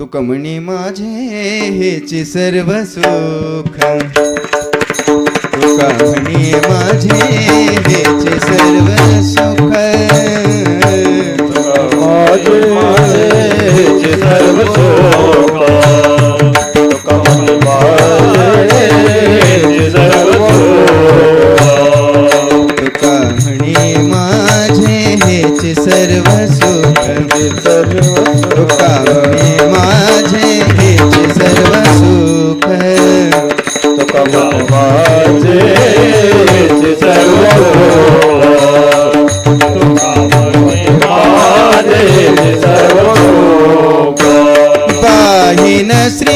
तुका म्हणे माझे हेचे सर्व सुख. तुका म्हणे माझे हेचे सर्व सुख. माझे माझे सर्व सर्व सुख. तुका माझे सर्व सुख तुका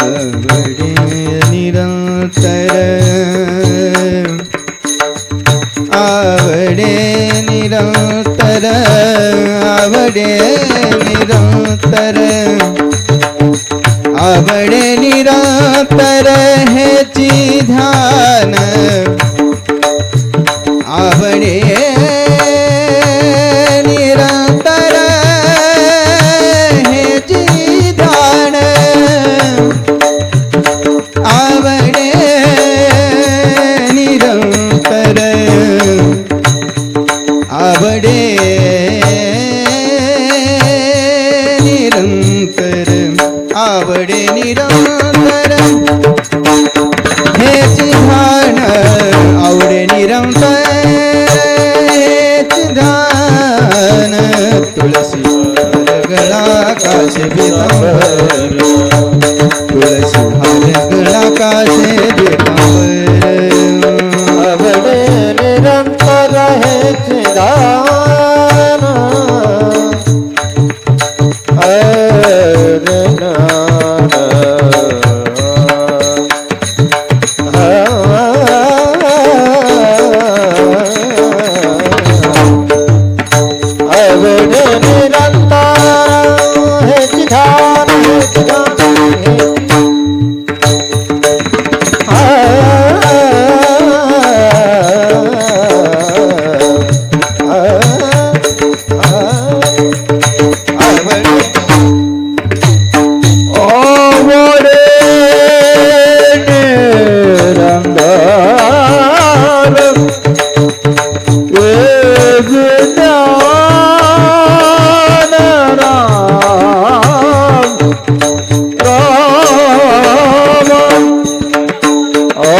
आवडे निरातर आवडे निरंतर आवडे निरंतर आवडे निरंतर हेची ध्यान आवडे निरंतर आवडे निरंतर. हे ध्यान आवडे निरंतर. हे ध्यान तुळसी गळा काशे तुळसी गळा काशे आवडे निरंतर हे Oh.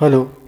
Hello.